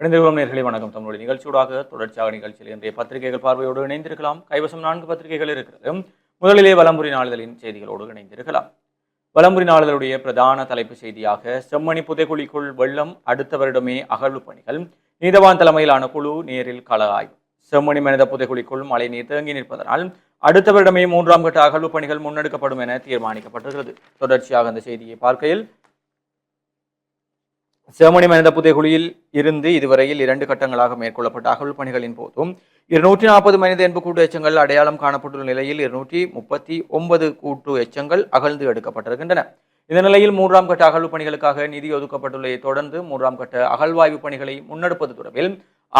இணைந்திருக்கும் நேர்களை வணக்கம். தமிழ் நிகழ்ச்சியூடாக தொடர்ச்சியாக நிகழ்ச்சியில் இன்றைய பத்திரிகைகள் பார்வையோடு இணைந்திருக்கலாம். கைவசம் நான்கு பத்திரிகைகள் இருக்கிறது முதலிலே வலம்புரி நாளிதழின் செய்திகளோடு இணைந்திருக்கலாம். வலம்புரி நாளிதழுடைய பிரதான தலைப்பு செய்தியாக செம்மணி புதைக்குழிக்குள் வெள்ளம் அடுத்த வருடமே அகழ்வு பணிகள் நீதவான் தலைமையிலான குழு நேரில் கள ஆய்வு. செம்மணி மனித புதைக்குழிக்குள் மழைநீர் தேங்கி நிற்பதனால் அடுத்த வருடமே மூன்றாம் கட்ட அகழ்வு பணிகள் முன்னெடுக்கப்படும் என தீர்மானிக்கப்பட்டிருக்கிறது. தொடர்ச்சியாக அந்த செய்தியை பார்க்கையில் செம்மணி மனித புதைகுழியில் இருந்து இதுவரையில் இரண்டு கட்டங்களாக மேற்கொள்ளப்பட்ட அகழ்வு பணிகளின் போதும் இருநூற்றி நாற்பது மனித எண்பு கூட்டு எச்சங்கள் அடையாளம் காணப்பட்டுள்ள நிலையில் இருநூற்றி முப்பத்தி ஒன்பது கூட்டு எச்சங்கள் அகழ்ந்து எடுக்கப்பட்டிருக்கின்றன. இந்த நிலையில் மூன்றாம் கட்ட அகழ்வு பணிகளுக்காக நிதி ஒதுக்கப்பட்டுள்ளதை தொடர்ந்து மூன்றாம் கட்ட அகழ்வாய்வு பணிகளை முன்னெடுப்பது தொடர்பில்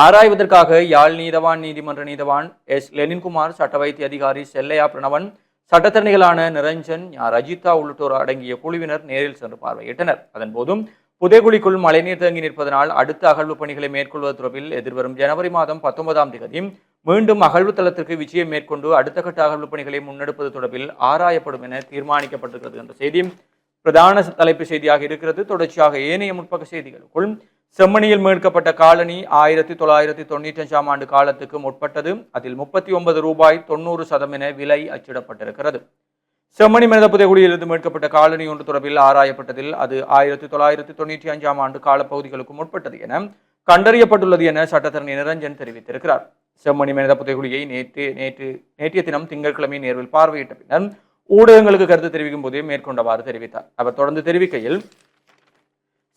ஆராய்வதற்காக யாழ் நீதவான் நீதிமன்ற நீதவான் எஸ். லெனின்குமார் சட்ட வைத்திய அதிகாரி செல்லையா பிரணவன் சட்டத்தரணிகளான நிரஞ்சன் ஞா. ரஜிதா உள்ளிட்டோர் அடங்கிய குழுவினர் நேரில் சென்று பார்வையிட்டனர். அதன்போதும் புதைகுழிக்குள் மழைநீர் தேங்கி நிற்பதனால் அடுத்த அகழ்வு பணிகளை மேற்கொள்வது தொடர்பில் எதிர்வரும் ஜனவரி மாதம் பத்தொன்பதாம் தேதி மீண்டும் அகழ்வு தளத்திற்கு விஜயம் மேற்கொண்டு அடுத்த கட்ட அகழ்வு பணிகளை முன்னெடுப்பது தொடர்பில் ஆராயப்படும் என தீர்மானிக்கப்பட்டிருக்கிறது என்ற செய்தி. பிரதான தலைப்பு செய்தியாக இருக்கிறது. தொடர்ச்சியாக ஏனைய முற்பக்க செய்திகளுக்குள் செம்மணியில் மீட்கப்பட்ட காலனி ஆயிரத்தி தொள்ளாயிரத்தி தொண்ணூற்றி அஞ்சாம் ஆண்டு காலத்துக்கு முற்பட்டது. அதில் முப்பத்தி ஒன்பது ரூபாய் தொண்ணூறு சதம் என விலை அச்சிடப்பட்டிருக்கிறது. செம்மணி மனித புதைகுடியிலிருந்து மீட்கப்பட்ட காலனி ஒன்று தொடர்பில் ஆராயப்பட்டதில் அது ஆயிரத்தி தொள்ளாயிரத்தி தொண்ணூற்றி அஞ்சாம் ஆண்டு காலப்பகுதிகளுக்கும் முற்பட்டது என கண்டறியப்பட்டுள்ளது என சட்டத்தரணி நிரஞ்சன் தெரிவித்திருக்கிறார். செம்மணி மனித புதைகுழியை நேற்று நேற்று நேற்றைய தினம் திங்கட்கிழமை நேர்வில் பார்வையிட்ட பின்னர் ஊடகங்களுக்கு கருத்து தெரிவிக்கும் போதே மேற்கொண்டவாறு தெரிவித்தார். அவர் தொடர்ந்து தெரிவிக்கையில்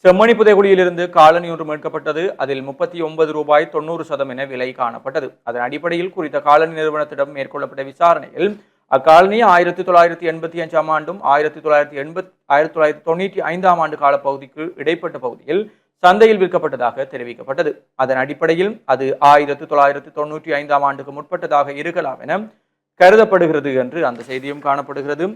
செம்மணி புதைகுழியிலிருந்து காலனி ஒன்று மீட்கப்பட்டது. அதில் முப்பத்தி ஒன்பது ரூபாய் தொண்ணூறு சதம் என விலை காணப்பட்டது. அதன் அடிப்படையில் குறித்த காலனி நிறுவனத்திடம் மேற்கொள்ளப்பட்ட விசாரணையில் அக்காலனி ஆயிரத்தி தொள்ளாயிரத்தி எண்பத்தி அஞ்சாம் ஆண்டும் ஆயிரத்தி தொள்ளாயிரத்தி எண்பத் ஆயிரத்தி தொள்ளாயிரத்தி தொண்ணூற்றி ஐந்தாம் ஆண்டு காலப்பகுதிக்கு இடைப்பட்ட பகுதியில் சந்தையில் விற்கப்பட்டதாக தெரிவிக்கப்பட்டது. அதன் அடிப்படையில் அது ஆயிரத்தி தொள்ளாயிரத்தி தொண்ணூற்றி ஐந்தாம் ஆண்டுக்கு முற்பட்டதாக இருக்கலாம் என கருதப்படுகிறது என்று அந்த செய்தியும் காணப்படுகிறது.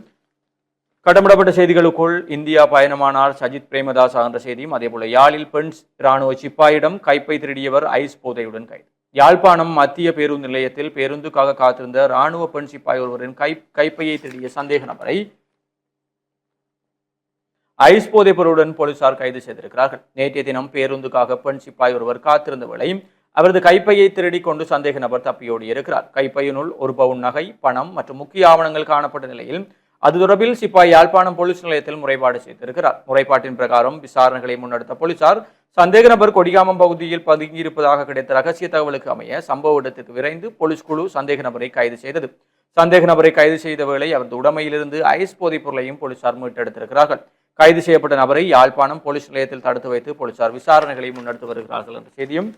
கடமிடப்பட்ட செய்திகளுக்குள் இந்தியா பயணமானார் சஜித் பிரேமதாஸ் என்ற செய்தியும் அதேபோல யாழில் பெண் இராணுவ சிப்பாயிடம் கைப்பை திருடியவர் ஐஸ் போதையுடன் கைது. யாழ்ப்பாணம் மத்திய பேருந்து நிலையத்தில் பேருந்துக்காக காத்திருந்த இராணுவ பெண் சிப்பாய் ஒருவரின் கை கைப்பையை திருடிய சந்தேக நபரை ஐஸ் போதைப் பொருளுடன் போலீசார் கைது செய்திருக்கிறார்கள். நேற்றைய தினம் பேருந்துக்காக பெண் சிப்பாய் ஒருவர் காத்திருந்த வேளை அவரது கைப்பையை திருடி கொண்டு சந்தேக நபர் தப்பியோடி இருக்கிறார். கைப்பையினுள் ஒரு பவுன் நகை பணம் மற்றும் முக்கிய ஆவணங்கள் காணப்பட்ட நிலையில் அது தொடர்பில் சிப்பாய் யாழ்ப்பாணம் போலீஸ் நிலையத்தில் முறைப்பாடு செய்திருக்கிறார். முறைப்பாட்டின் பிரகாரம் விசாரணைகளை முன்னெடுத்த போலீசார் சந்தேக நபர் கொடிகாமம் பகுதியில் பதுங்கியிருப்பதாக கிடைத்த ரகசிய தகவலுக்கு அமைய சம்பவ இடத்திற்கு விரைந்து போலீஸ் குழு சந்தேக நபரை கைது செய்தது. சந்தேக நபரை கைது செய்த வேளை அவரது உடமையிலிருந்து ஐஸ் போதைப் பொருளையும் போலீசார் மீட்டெடுத்திருக்கிறார்கள். கைது செய்யப்பட்ட நபரை யாழ்ப்பாணம் போலீஸ் நிலையத்தில் தடுத்து வைத்து போலீசார் விசாரணைகளை முன்னெடுத்து வருகிறார்கள் என்ற செய்தியும்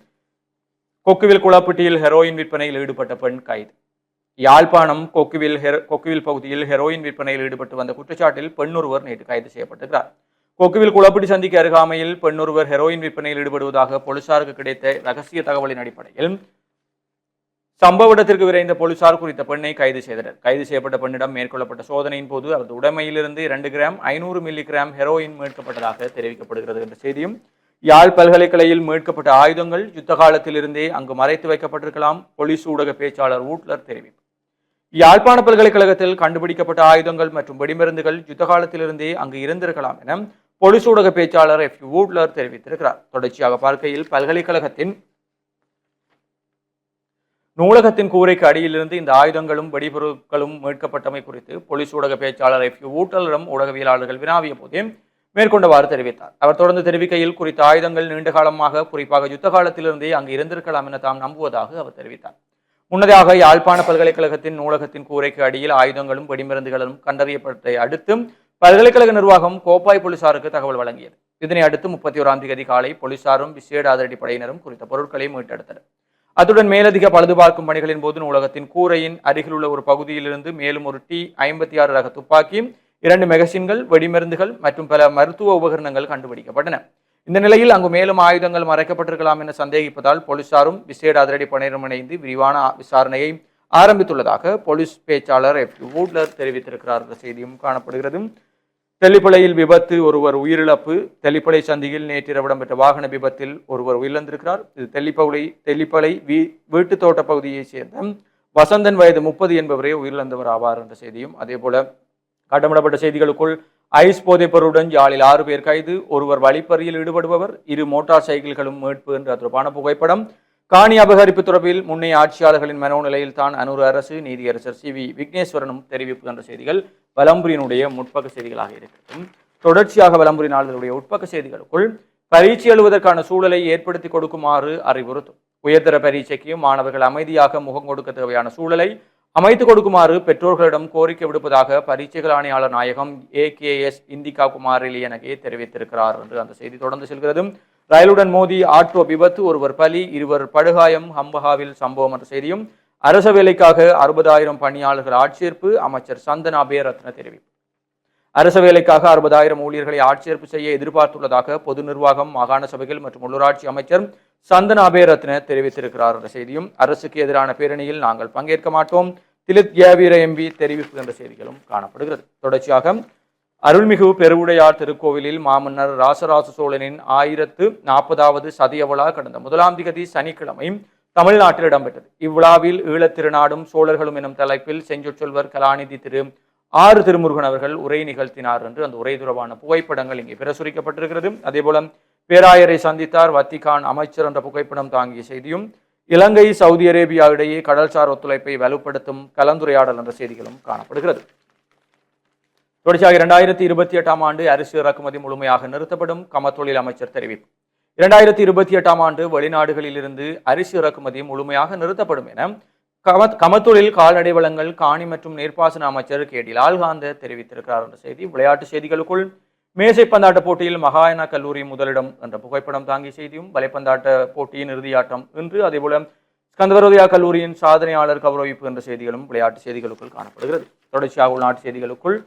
கொக்குவில் குழாப்பட்டியில் ஹெரோயின் விற்பனையில் ஈடுபட்ட பெண் கைது. யாழ்ப்பாணம் கொக்குவில் ஹெரோ கொக்குவில் பகுதியில் ஹெரோயின் விற்பனையில் ஈடுபட்டு வந்த குற்றச்சாட்டில் பெண்ணொருவர் நேற்று கைது செய்யப்பட்டிருக்கிறார். கொக்குவில் குளப்பிடி சந்திக்கு அருகாமையில் பெண்ணொருவர் ஹெரோயின் விற்பனையில் ஈடுபடுவதாக போலீசாருக்கு கிடைத்த ரகசிய தகவலின் அடிப்படையில் சம்பவ இடத்திற்கு விரைந்த போலீசார் குறித்த பெண்ணை கைது செய்தனர். கைது செய்யப்பட்ட பெண்ணிடம் மேற்கொள்ளப்பட்ட சோதனையின் போது அவரது உடைமையிலிருந்து இரண்டு கிராம் ஐநூறு மில்லி கிராம் ஹெரோயின் மீட்கப்பட்டதாக தெரிவிக்கப்படுகிறது என்ற செய்தியும் யாழ் பல்கலைக்கழகில் மீட்கப்பட்ட ஆயுதங்கள் யுத்த காலத்திலிருந்தே அங்கு மறைத்து வைக்கப்பட்டிருக்கலாம் போலீஸ் ஊடக பேச்சாளர் ஊட்லர் தெரிவிப்பு. யாழ்ப்பாண பல்கலைக்கழகத்தில் கண்டுபிடிக்கப்பட்ட ஆயுதங்கள் மற்றும் வெடிமருந்துகள் யுத்த காலத்திலிருந்தே அங்கு இருந்திருக்கலாம் என பொலிஸ் ஊடக பேச்சாளர் எஃப் வூட்லர் தெரிவித்திருக்கிறார். தொடர்ச்சியாக பார்க்கையில் பல்கலைக்கழகத்தின் நூலகத்தின் கூரைக்கு அடியிலிருந்து இந்த ஆயுதங்களும் வெடிபொருட்களும் மீட்கப்பட்டமை குறித்து போலீஸ் ஊடக பேச்சாளர் எஃப் யூ ஊட்டலிடம் ஊடகவியலாளர்கள் வினாவிய போதே மேற்கொண்டவாறு தெரிவித்தார். அவர் தொடர்ந்து தெரிவிக்கையில் குறித்த ஆயுதங்கள் நீண்ட காலமாக குறிப்பாக யுத்த காலத்திலிருந்தே அங்கு இருந்திருக்கலாம் என தாம் நம்புவதாக அவர் தெரிவித்தார். முன்னதாக யாழ்ப்பாண பல்கலைக்கழகத்தின் நூலகத்தின் கூரைக்கு அடியில் ஆயுதங்களும் வெடிமருந்துகளும் கண்டறியப்பட்டதை அடுத்து பல்கலைக்கழக நிர்வாகம் கோப்பாய் போலீசாருக்கு தகவல் வழங்கியது. இதனை அடுத்து முப்பத்தி ஓராம் தேதி காலை போலீசாரும் விசேட அதிரடி படையினரும் குறித்த பொருட்களை மீட்டெடுத்தனர். அத்துடன் மேலதிக பழுதுபார்க்கும் பணிகளின் போது நூலகத்தின் கூரையின் அருகில் உள்ள ஒரு பகுதியிலிருந்து மேலும் ஒரு டி ஐம்பத்தி ஆறு ரக துப்பாக்கி இரண்டு மெகசின்கள் வெடிமருந்துகள் மற்றும் பல மருத்துவ உபகரணங்கள் கண்டுபிடிக்கப்பட்டன. இந்த நிலையில் அங்கு மேலும் ஆயுதங்கள் மறைக்கப்பட்டிருக்கலாம் என சந்தேகிப்பதால் போலீசாரும் விசேட அதிரடி பணியினரும் இணைந்து விரிவான விசாரணையை ஆரம்பித்துள்ளதாக போலீஸ் பேச்சாளர் எஃப் வூட்லர் தெரிவித்திருக்கிறார். என்ற செய்தியும் காணப்படுகிறது. தெளிப்பளையில் விபத்து ஒருவர் உயிரிழப்பு. தெளிப்பளை சந்தியில் நேற்றிரவு இடம்பெற்ற வாகன விபத்தில் ஒருவர் உயிரிழந்திருக்கிறார். இது தெல்லிப்பளை தெளிப்பளை வீ வீட்டு தோட்ட பகுதியைச் சேர்ந்த வசந்தன் வயது முப்பது என்பவரே உயிரிழந்தவர் ஆவார் என்ற செய்தியும் அதே போல காட்டமிடப்பட்ட செய்திகளுக்குள் ஐஸ் போதைப் பொருளுடன் யாழில் ஆறு பேர் கைது ஒருவர் வழிப்பறியில் ஈடுபடுபவர் இரு மோட்டார் சைக்கிள்களும் மீட்பு என்ற தொடர்பான புகைப்படம். காணி அபகரிப்பு தொடர்பில் முன்னைய ஆட்சியாளர்களின் மனோநிலையில் தான் அனூர் அரசு நீதியரசர் சி வி விக்னேஸ்வரனும் தெரிவிப்பு என்ற செய்திகள் வலம்புரியினுடைய முற்பக்க செய்திகளாக இருக்கிறது தொடர்ச்சியாக வலம்புரி நாளிதழுடைய உட்பக்க செய்திகளுக்குள் பரீட்சை எழுவதற்கான சூழலை ஏற்படுத்தி கொடுக்குமாறு அறிவுறுத்தும். உயர்தர பரீட்சைக்கு மாணவர்கள் அமைதியாக முகம் கொடுக்க தேவையான சூழலை அமைத்து கொடுக்குமாறு பெற்றோர்களிடம் கோரிக்கை விடுப்பதாக பரீட்சைகள் ஆணையாளர் நாயகம் A K S Indika Kumar எனக்கே தெரிவித்திருக்கிறார் என்று அந்த செய்தி தொடர்ந்து செல்கிறது. ரயிலுடன் மோதி ஆட்டோ விபத்து ஒருவர் பலி இருவர் படுகாயம் ஹம்பஹாவில் சம்பவம் என்ற செய்தியும் அரச வேலைக்காக அறுபதாயிரம் பணியாளர்கள் ஆட்சேர்ப்பு அமைச்சர் சந்தனா பேரத்ன தெரிவிப்பு. அரச வேலைக்காக அறுபதாயிரம் ஊழியர்களை ஆட்சேர்ப்பு செய்ய எதிர்பார்த்துள்ளதாக பொது நிர்வாகம் மாகாண சபைகள் மற்றும் உள்ளூராட்சி அமைச்சர் சந்தன அபேரத்ன தெரிவித்திருக்கிறார் என்ற செய்தியும் அரசுக்கு எதிரான பேரணியில் நாங்கள் பங்கேற்க மாட்டோம். திலித் ஏவீர எம்பி தெரிவிப்பு என்ற செய்திகளும் காணப்படுகிறது. தொடர்ச்சியாக அருள்மிகு பெருவுடையார் திருக்கோவிலில் மாமன்னர் ராசராச சோழனின் ஆயிரத்து நாற்பதாவது சதிய விழா கடந்த முதலாம் திகதி சனிக்கிழமை தமிழ்நாட்டில் இடம்பெற்றது. இவ்விழாவில் ஈழத்திருநாடும் சோழர்களும் எனும் தலைப்பில் செஞ்சொற்சொல்வர் கலாநிதி திரு. ஆறு திருமுருகன் அவர்கள் உரை நிகழ்த்தினார் என்று அந்த உரை தொடர்பான புகைப்படங்கள் இங்கே பிரசுரிக்கப்பட்டிருக்கிறது. அதேபோல பேராயரை சந்தித்தார். வத்திகான் அமைச்சர் என்ற புகைப்படம் தாங்கிய செய்தியும் இலங்கை சவுதி அரேபியா இடையே கடல்சார் ஒத்துழைப்பை வலுப்படுத்தும் கலந்துரையாடல் என்ற செய்திகளும் காணப்படுகிறது. தொடர்ச்சியாக இரண்டாயிரத்தி இருபத்தி எட்டாம் ஆண்டு அரிசி இறக்குமதி முழுமையாக நிறுத்தப்படும் கமத்தொழில் அமைச்சர் தெரிவிப்பு. இரண்டாயிரத்தி இருபத்தி எட்டாம் ஆண்டு வெளிநாடுகளில் இருந்து அரிசி இறக்குமதி முழுமையாக நிறுத்தப்படும் என கம கமத்தொழில் கால்நடை வளங்கள் காணி மற்றும் நீர்ப்பாசன அமைச்சர் கேடி லால்காந்த தெரிவித்திருக்கிறார் என்ற செய்தி. விளையாட்டு செய்திகளுக்குள் மேசைப்பந்தாட்ட போட்டியில் மகாயனா கல்லூரி முதலிடம் என்ற புகைப்படம் தாங்கிய செய்தியும் வலைப்பந்தாட்ட போட்டியின் இறுதியாட்டம் இன்று. அதேபோல ஸ்கந்தவரோதயா கல்லூரியின் சாதனையாளர் கௌரவிப்பு என்ற செய்திகளும் விளையாட்டு செய்திகளுக்குள் காணப்படுகிறது. தொடர்ச்சியாக உள்நாட்டு செய்திகளுக்குள்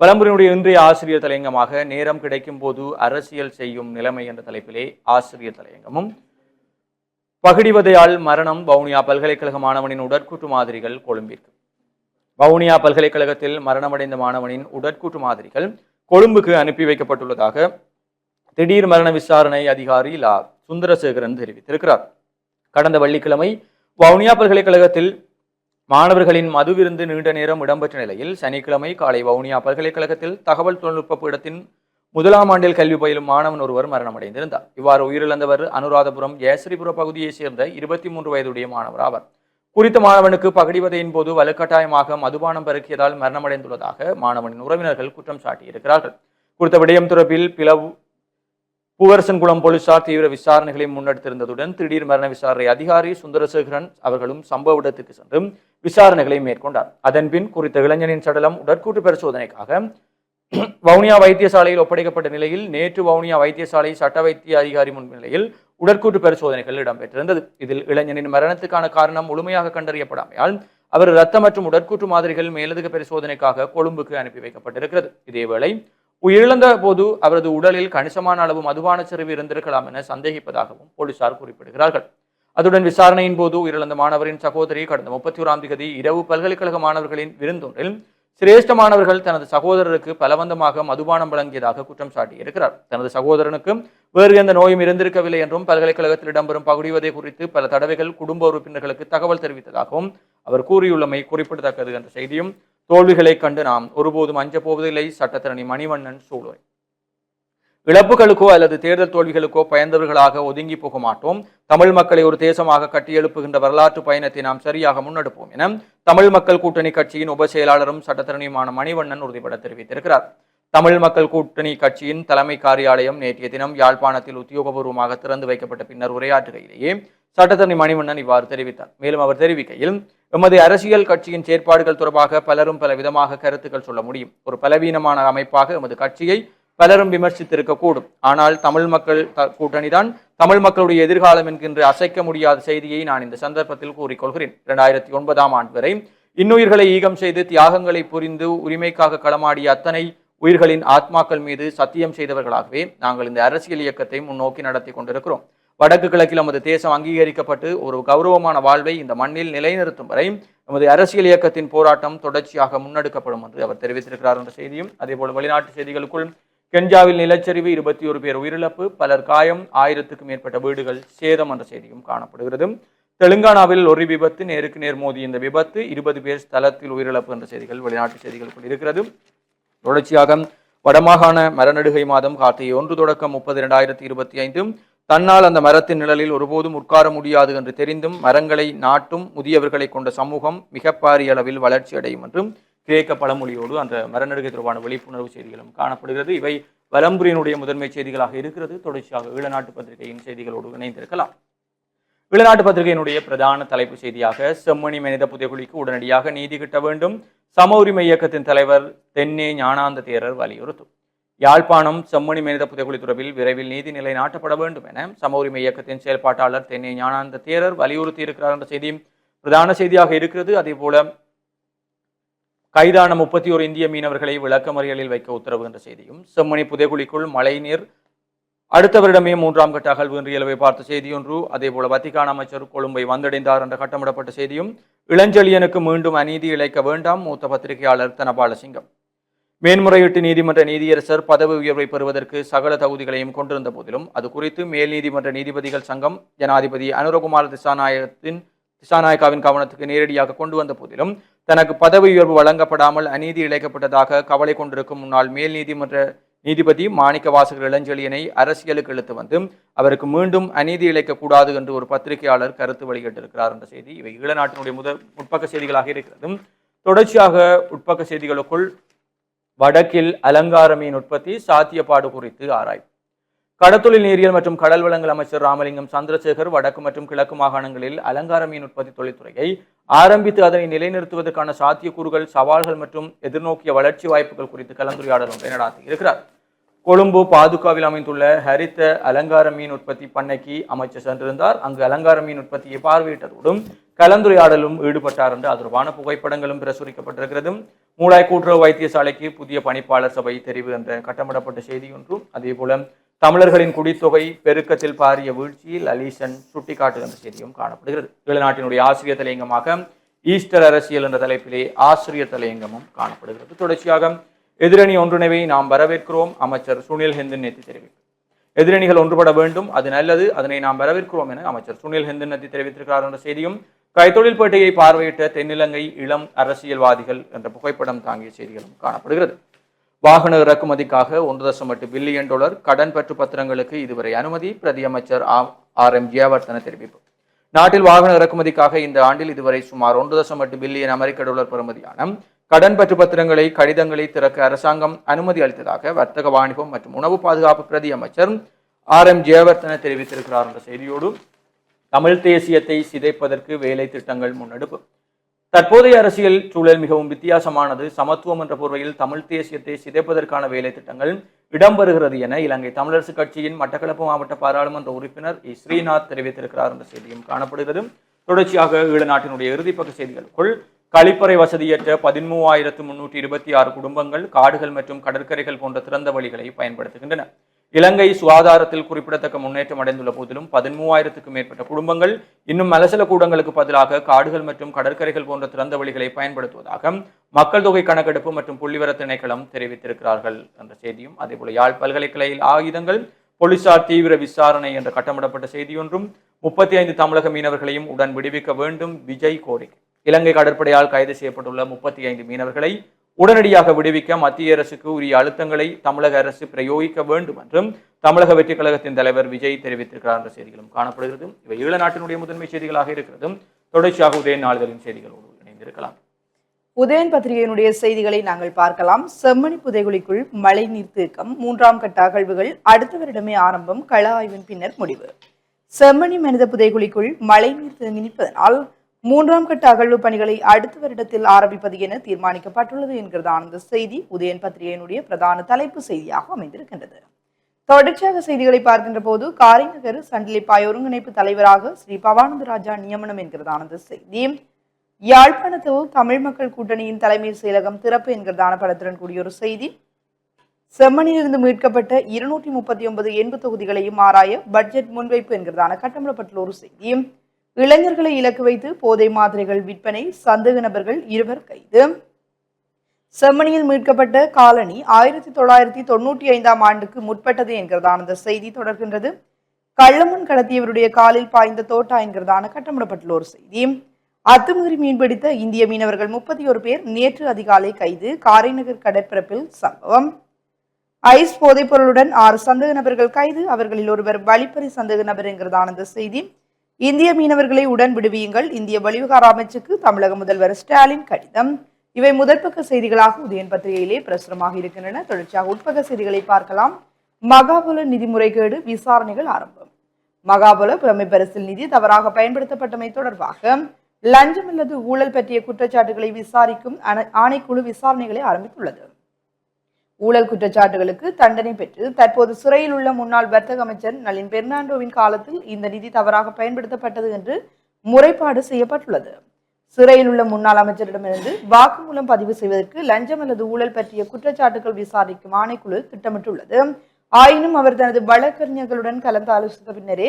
வலம்புரியினுடைய இன்றைய ஆசிரியர் தலையங்கமாக நேரம் கிடைக்கும் போது அரசியல் செய்யும் நிலைமை என்ற தலைப்பிலே ஆசிரியர் தலையங்கமும். பகிடிவதையால் மரணம் வவுனியா பல்கலைக்கழக மாணவனின் உடற்கூற்று மாதிரிகள் கொழும்பிற்கு. வவுனியா பல்கலைக்கழகத்தில் மரணமடைந்த மாணவனின் உடற்கூற்று மாதிரிகள் கொழும்புக்கு அனுப்பி வைக்கப்பட்டுள்ளதாக திடீர் மரண விசாரணை அதிகாரி லா சுந்தரசேகரன் தெரிவித்திருக்கிறார். கடந்த வெள்ளிக்கிழமை வவுனியா பல்கலைக்கழகத்தில் மாணவர்களின் மது விருந்து நீண்ட நேரம் இடம்பெற்ற நிலையில் சனிக்கிழமை காலை வவுனியா பல்கலைக்கழகத்தில் தகவல் தொழில்நுட்ப பீடத்தின் முதலாம் ஆண்டில் கல்வி பயிலும் மாணவன் ஒருவர் மரணமடைந்திருந்தார். இவ்வாறு உயிரிழந்தவர் அனுராதபுரம் ஏசரிபுர பகுதியைச் சேர்ந்த இருபத்தி மூன்று வயதுடைய மாணவர் ஆவார். குறித்த மாணவனுக்கு பகடிவதையின் போது வலுக்கட்டாயமாக மதுபானம் பெருக்கியதால் மரணமடைந்துள்ளதாக மாணவனின் உறவினர்கள் குற்றம் சாட்டியிருக்கிறார்கள். குறித்த விடயம் தொடர்பில் பிளவு பூவரசன்குளம் போலீசார் தீவிர விசாரணைகளை முன்னெடுத்திருந்ததுடன் திடீர் மரண விசாரணை அதிகாரி சுந்தரசேகரன் அவர்களும் சம்பவ இடத்துக்கு சென்று விசாரணைகளை மேற்கொண்டார். அதன்பின் குறித்த இளைஞனின் சடலம் உடற்கூட்டு பரிசோதனைக்காக வவுனியா வைத்தியசாலையில் ஒப்படைக்கப்பட்ட நிலையில் நேற்று வவுனியா வைத்தியசாலை சட்ட வைத்திய அதிகாரி முன்னிலையில் உடற்கூட்டு பரிசோதனைகள் இடம்பெற்றிருந்தது. இதில் இளைஞனின் மரணத்துக்கான காரணம் முழுமையாக கண்டறியப்படாமையால் அவர் இரத்த மற்றும் உடற்கூற்று மாதிரிகள் மேலதிக பரிசோதனைக்காக கொழும்புக்கு அனுப்பி வைக்கப்பட்டிருக்கிறது. இதேவேளை உயிரிழந்த போது அவரது உடலில் கணிசமான அளவு மதுபான செறிவு இருந்திருக்கலாம் என சந்தேகிப்பதாகவும் போலீசார் குறிப்பிடுகிறார்கள். அதுடன் விசாரணையின் போது உயிரிழந்த மாணவரின் சகோதரி கடந்த முப்பத்தி ஓராம் தேதி இரவு பல்கலைக்கழக மாணவர்களின் விருந்தொன்றில் சிரேஷ்ட மாணவர்கள் தனது சகோதரருக்கு பலவந்தமாக மதுபானம் வழங்கியதாக குற்றம் சாட்டியிருக்கிறார் தனது சகோதரனுக்கும் வேறு எந்த நோயும் இருந்திருக்கவில்லை என்றும் பல்கலைக்கழகத்தில் இடம்பெறும் பகுடிவதை குறித்து பல தடவைகள் குடும்ப உறுப்பினர்களுக்கு தகவல் தெரிவித்ததாகவும் அவர் கூறியுள்ளமை குறிப்பிடத்தக்கது என்ற செய்தியும் தோல்விகளைக் கண்டு நாம் ஒருபோதும் அஞ்சப் போவதில்லை சட்டத்திரணி மணிவண்ணன் சூளுரை இழப்புகளுக்கோ அல்லது தேர்தல் தோல்விகளுக்கோ பயந்தவர்களாக ஒதுங்கி போக மாட்டோம். தமிழ் மக்களை ஒரு தேசமாக கட்டியெழுப்புகின்ற வரலாற்று பயணத்தை நாம் சரியாக முன்னெடுப்போம் என தமிழ் மக்கள் கூட்டணி கட்சியின் உப செயலாளரும் சட்டத்தரணியுமான மணிவண்ணன் உறுதிபட தெரிவித்திருக்கிறார். தமிழ் மக்கள் கூட்டணி கட்சியின் தலைமை காரியாலயம் நேற்றைய தினம் யாழ்ப்பாணத்தில் உத்தியோகபூர்வமாக திறந்து வைக்கப்பட்ட பின்னர் உரையாற்றுகையிலேயே சட்டத்தரணி மணிவண்ணன் இவ்வாறு தெரிவித்தார். மேலும் அவர் தெரிவிக்கையில் எமது அரசியல் கட்சியின் செயற்பாடுகள் தொடர்பாக பலரும் பல விதமாக கருத்துக்கள் சொல்ல முடியும். ஒரு பலவீனமான அமைப்பாக எமது கட்சியை பலரும் விமர்சித்திருக்கக்கூடும். ஆனால் தமிழ் மக்கள் த- கூட்டணிதான் தமிழ் மக்களுடைய எதிர்காலம் என்கின்ற அசைக்க முடியாத செய்தியை நான் இந்த சந்தர்ப்பத்தில் கூறிக்கொள்கிறேன். இரண்டாயிரத்தி ஒன்பதாம் ஆண்டு வரை இன்னுயிர்களை ஈகம் செய்து தியாகங்களை புரிந்து உரிமைக்காக களமாடிய அத்தனை உயிர்களின் ஆத்மாக்கள் மீது சத்தியம் செய்தவர்களாகவே நாங்கள் இந்த அரசியல் இயக்கத்தை முன்னோக்கி நடத்தி கொண்டிருக்கிறோம். வடக்கு கிழக்கில் நமது தேசம் அங்கீகரிக்கப்பட்டு ஒரு கௌரவமான வாழ்வை இந்த மண்ணில் நிலைநிறுத்தும் வரை நமது அரசியல் இயக்கத்தின் போராட்டம் தொடர்ச்சியாக முன்னெடுக்கப்படும் என்று அவர் தெரிவித்திருக்கிறார் என்ற செய்தியும் அதேபோல் வெளிநாட்டு செய்திகளுக்குள் கென்ஜாவில் நிலச்சரிவு இருபத்தி ஒரு பேர் உயிரிழப்பு பலர் காயம் ஆயிரத்துக்கும் மேற்பட்ட வீடுகள் சேதம் என்ற செய்தியும் காணப்படுகிறது. தெலுங்கானாவில் ஒரு விபத்து நேருக்கு நேர் மோதி இந்த விபத்து இருபது பேர் ஸ்தலத்தில் உயிரிழப்பு என்ற செய்திகள் வெளிநாட்டு செய்திகளுக்குள் இருக்கிறது. தொடர்ச்சியாக வடமாகாண மரநடுகை மாதம் கார்த்திகை ஒன்று தொடக்கம் முப்பது இரண்டாயிரத்தி இருபத்தி ஐந்தும் தன்னால் அந்த மரத்தின் நிழலில் ஒருபோதும் உட்கார முடியாது என்று தெரிந்தும் மரங்களை நாட்டும் முதியவர்களை கொண்ட சமூகம் மிக பாரிய அளவில் வளர்ச்சி அடையும் என்றும் கிரேக்க பழமொழியோடு அந்த மரநடுகை தொடர்பான விழிப்புணர்வு செய்திகளும் காணப்படுகிறது. இவை வலம்புரியினுடைய முதன்மை செய்திகளாக இருக்கிறது. தொடர்ச்சியாக ஈழநாட்டு பத்திரிகையின் செய்திகளோடு இணைந்திருக்கலாம். வெளிநாட்டு பத்திரிகையினுடைய பிரதான தலைப்பு செய்தியாக செம்மணி மனித புதைகுழிக்கு உடனடியாக நீதி கிட்ட வேண்டும். சம உரிமை இயக்கத்தின் தலைவர் தென்னே ஞானாந்த தேரர் வலியுறுத்தும். யாழ்ப்பாணம் செம்மணி மனித புதைகுழி தொடர்பில் விரைவில் நீதி நிலை நாட்டப்பட வேண்டும் என சம உரிமை இயக்கத்தின் செயல்பாட்டாளர் தென்னே ஞானாந்த தேரர் வலியுறுத்தி இருக்கிறார் என்ற செய்தியும் பிரதான செய்தியாக இருக்கிறது. அதே போல கைதான முப்பத்தி ஒரு இந்திய மீனவர்களை விளக்கமறியலில் வைக்க உத்தரவு என்ற செய்தியும் செம்மணி புதைகுழிக்குள் மழைநீர் அடுத்த வருடமே மூன்றாம் கட்ட அகழ்வு என்று இயலவை பார்த்த செய்தியொன்று அதேபோல வத்திகான் அமைச்சர் கொழும்பை வந்தடைந்தார் என்ற கட்டமிடப்பட்ட செய்தியும் இளஞ்செழியனுக்கு மீண்டும் அநீதி இழைக்க வேண்டாம் மூத்த பத்திரிகையாளர் தனபாலசிங்கம். மேன்முறையீட்டு நீதிமன்ற நீதியரசர் பதவி உயர்வை பெறுவதற்கு சகல தகுதிகளையும் கொண்டிருந்த போதிலும் அது குறித்து மேல் நீதிமன்ற நீதிபதிகள் சங்கம் ஜனாதிபதி அனுரகுமார் திசாநாயகத்தின் திசாநாயக்காவின் கவனத்துக்கு நேரடியாக கொண்டு வந்த போதிலும் தனக்கு பதவி உயர்வு வழங்கப்படாமல் அநீதி இழைக்கப்பட்டதாக கவலை கொண்டிருக்கும் முன்னாள் மேல் நீதிமன்ற நீதிபதி மாணிக்க வாசகர் இளஞ்செழியனை அரசியலுக்கு இழுத்து வந்து அவருக்கு மீண்டும் அநீதி இழைக்கக்கூடாது என்று ஒரு பத்திரிகையாளர் கருத்து வெளியிட்டிருக்கிறார் என்ற செய்தி இவை ஈழநாட்டினுடைய முதல் உட்பக்க செய்திகளாக இருக்கிறது தொடர்ச்சியாக உட்பக்க செய்திகளுக்குள் வடக்கில் அலங்கார மீன் உற்பத்தி சாத்தியப்பாடு குறித்து ஆராய்வு. கடத்தொழில் நீரியல் மற்றும் கடல் வளங்கள் அமைச்சர் ராமலிங்கம் சந்திரசேகர் வடக்கு மற்றும் கிழக்கு மாகாணங்களில் அலங்கார மீன் உற்பத்தி தொழில்துறையை ஆரம்பித்து அதனை நிலைநிறுத்துவதற்கான சாத்தியக்கூறுகள் சவால்கள் மற்றும் எதிர்நோக்கிய வளர்ச்சி வாய்ப்புகள் குறித்து கலந்துரையாடல் ஒன்றை நடாத்தி இருக்கிறார். கொழும்பு பாதுகாவில் அமைந்துள்ள ஹரித்த அலங்கார மீன் உற்பத்தி பண்ணைக்கு அமைச்சர் சென்றிருந்தார். அங்கு அலங்கார மீன் உற்பத்தியை பார்வையிட்டதோடும் கலந்துரையாடலும் ஈடுபட்டார் என்று அது புகைப்படங்களும் பிரசுரிக்கப்பட்டிருக்கிறது. மூளாய் கூட்டுறவு வைத்தியசாலைக்கு புதிய பணிப்பாளர் சபை தெரிவு என்ற கட்டமிடப்பட்ட செய்தி ஒன்றும் அதே போல தமிழர்களின் குடித்தொகை பெருக்கத்தில் பாரிய வீழ்ச்சியில் அலீசன் சுட்டிக்காட்டுகின்ற செய்தியும் காணப்படுகிறது. ஈழநாட்டினுடைய ஆசிரியர் தலையங்கமாக ஈஸ்டர் அரசியல் என்ற தலைப்பிலே ஆசிரியர் தலையங்கமும் காணப்படுகிறது. தொடர்ச்சியாக எதிரணி ஒன்றிணைவை நாம் வரவேற்கிறோம். அமைச்சர் சுனில் ஹெந்தன் நேற்று தெரிவித்தார் எதிரணிகள் ஒன்றுபட வேண்டும். அது நல்லது. அதனை நாம் வரவேற்கிறோம் என அமைச்சர் சுனில் ஹெந்தன் நேற்று தெரிவித்திருக்கிறார் என்ற செய்தியும் கைத்தொழில்பேட்டையை பார்வையிட்ட தென்னிலங்கை இளம் அரசியல்வாதிகள் என்ற புகைப்படம் தாங்கிய செய்திகளும் காணப்படுகிறது. வாகன இறக்குமதிக்காக ஒன்று தசம் எட்டு பில்லியன் டாலர் கடன் பற்று பத்திரங்களுக்கு இதுவரை அனுமதி பிரதி அமைச்சர் ஆர் எம் ஜியாவர்தன தெரிவிப்பு. நாட்டில் வாகன இறக்குமதிக்காக இந்த ஆண்டில் இதுவரை சுமார் ஒன்று தசம் எட்டு பில்லியன் அமெரிக்க டாலர் பெறுமதியான கடன் பற்று பத்திரங்களை கடிதங்களை திறக்க அரசாங்கம் அனுமதி அளித்ததாக வர்த்தக வாணிபம் மற்றும் உணவு பாதுகாப்பு பிரதியமைச்சர் ஆர் எம் ஜெயவர்தன தெரிவித்திருக்கிறார் என்ற செய்தியோடு தமிழ் தேசியத்தை சிதைப்பதற்கு வேலை திட்டங்கள் முன்னெடுப்பு. தற்போதைய அரசியல் சூழல் மிகவும் வித்தியாசமானது. சமத்துவம் என்ற போர்வையில் தமிழ் தேசியத்தை சிதைப்பதற்கான வேலை திட்டங்கள் இடம்பெறுகிறது என இலங்கை தமிழரசு கட்சியின் மட்டக்களப்பு மாவட்ட பாராளுமன்ற உறுப்பினர் இ. ஸ்ரீநாத் தெரிவித்திருக்கிறார். என்ற செய்தியும் காணப்படுகிறது. தொடர்ச்சியாக ஈழநாட்டினுடைய இறுதிப்பக்க செய்திகளுக்குள் கழிப்பறை வசதியற்ற பதிமூவாயிரத்து முன்னூற்றி இருபத்தி ஆறு குடும்பங்கள் காடுகள் மற்றும் கடற்கரைகள் போன்ற திறந்த வழிகளை பயன்படுத்துகின்றன. இலங்கை சுகாதாரத்தில் குறிப்பிடத்தக்க முன்னேற்றம் அடைந்துள்ள போதிலும் பதிமூவாயிரத்துக்கும் மேற்பட்ட குடும்பங்கள் இன்னும் மலசல கூடங்களுக்கு பதிலாக காடுகள் மற்றும் கடற்கரைகள் போன்ற திறந்த வழிகளை பயன்படுத்துவதாக மக்கள் தொகை கணக்கெடுப்பு மற்றும் புள்ளிவர திணைக்களம் தெரிவித்திருக்கிறார்கள் என்ற செய்தியும் அதேபோல யாழ் பல்கலைக்கழகில் ஆயுதங்கள் போலீசார் தீவிர விசாரணை என்ற கட்டமிடப்பட்ட செய்தியொன்றும் முப்பத்தி ஐந்து தமிழக மீனவர்களையும் உடன் விடுவிக்க வேண்டும். விஜய் கோரிக்கை. இலங்கை கடற்படையால் கைது செய்யப்பட்டுள்ள முப்பத்தி ஐந்து மீனவர்களை உடனடியாக விடுவிக்க மத்திய அரசுக்கு உரிய அழுத்தங்களை தமிழக அரசு பிரயோகிக்க வேண்டும் என்றும் தமிழக வெற்றி கழகத்தின் தலைவர் விஜய் தெரிவித்திருக்கிறார் என்ற செய்திகளும் காணப்படுகிறது. இவை ஈழ நாட்டினுடைய முதன்மை செய்திகளாக இருக்கிறதும் தொடர்ச்சியாக உதய நாளிதழின் செய்திகளோடு இணைந்திருக்கலாம். உதயன் பத்திரிகையினுடைய செய்திகளை நாங்கள் பார்க்கலாம். செம்மணி புதைகுழிக்குள் மழை நீர் தேக்கம் மூன்றாம் கட்ட அகழ்வுகள் அடுத்த வருடமே ஆரம்பம் கள ஆய்வின் பின்னர் முடிவு. செம்மணி மனித புதைகுழிக்குள் மழை நீர் தேங்கி நிற்பதனால் மூன்றாம் கட்ட அகழ்வு பணிகளை அடுத்த வருடத்தில் ஆரம்பிப்பது என தீர்மானிக்கப்பட்டுள்ளது என்கிறதான இந்த செய்தி. உதயன் பத்திரிகையினுடைய பிரதான தலைப்பு செய்தியாக அமைந்திருக்கின்றது. தொடர்ச்சியாக செய்திகளை பார்க்கின்ற போது காரைநகர் சண்டிலிப்பாய் ஒருங்கிணைப்பு தலைவராக ஸ்ரீ பவானந்த ராஜா நியமனம் என்கிறதான இந்த செய்தி. யாழ்ப்பாணத்தில் தமிழ் மக்கள் கூட்டணியின் தலைமை செயலகம் திறப்பு என்கிறதான படத்துடன் கூடிய ஒரு செய்தி. செம்மனிலிருந்து மீட்கப்பட்ட இருநூற்றி முப்பத்தி ஒன்பது எண்பு தொகுதிகளையும் ஆராய பட்ஜெட் முன்வைப்பு என்கிறதான கட்டமிடப்பட்டுள்ள ஒரு செய்தி. இளைஞர்களை இலக்கு வைத்து போதை மாத்திரைகள் விற்பனை சந்தேக நபர்கள் இருவர் கைது. செம்மணியில் மீட்கப்பட்ட காலனி ஆயிரத்தி தொள்ளாயிரத்தி தொண்ணூற்றி ஐந்தாம் ஆண்டுக்கு முற்பட்டது என்கிறதான அந்த செய்தி தொடர்கின்றது. கள்ளமண் கடத்தியவருடைய காலில் பாய்ந்த தோட்டா என்கிறதான கட்டமிடப்பட்டுள்ள ஒரு செய்தி. அத்துமீறி மீன்பிடித்த இந்திய மீனவர்கள் முப்பத்தி ஒரு பேர் நேற்று அதிகாலை கைது. காரைநகர் கடற்பரப்பில் சம்பவம். ஐஸ் போதைப் பொருளுடன் ஆறு சந்தேக நபர்கள் கைது. அவர்களில் ஒருவர் வழிப்பறி சந்தேக நபர் என்கிறதான அந்த செய்தி. இந்திய மீனவர்களை உடன் விடுவியுங்கள். இந்திய வெளிவிகார அமைச்சுக்கு தமிழக முதல்வர் ஸ்டாலின் கடிதம். இவை முதற்பக்க செய்திகளாக உதயன் பத்திரிகையிலே பிரசுரமாக இருக்கின்றன. தொடர்ச்சியாக உட்பக்க செய்திகளை பார்க்கலாம். மகாபல நிதி முறைகேடு விசாரணைகள் ஆரம்பம். மகாபல பிரமைப்பரசில் பரிசில் நிதி தவறாக பயன்படுத்தப்பட்டமை தொடர்பாக லஞ்சம் அல்லது ஊழல் பற்றிய குற்றச்சாட்டுகளை விசாரிக்கும் ஆணைக்குழு விசாரணைகளை ஆரம்பித்துள்ளது. ஊழல் குற்றச்சாட்டுகளுக்கு தண்டனை பெற்று தற்போது சிறையில் உள்ள முன்னாள் வர்த்தக அமைச்சர் நளின் பெர்னாண்டோவின் காலத்தில் இந்த நிதி தவறாக பயன்படுத்தப்பட்டது என்று முறைப்பாடு செய்யப்பட்டுள்ளது. சிறையில் உள்ள முன்னாள் அமைச்சரிடமிருந்து வாக்குமூலம் பதிவு செய்வதற்கு லஞ்சம் அல்லது ஊழல் பற்றிய குற்றச்சாட்டுகள் விசாரிக்கும் ஆணைக்குழு திட்டமிட்டுள்ளது. ஆயினும் அவர் தனது வழக்கறிஞர்களுடன் கலந்து ஆலோசித்த பின்னரே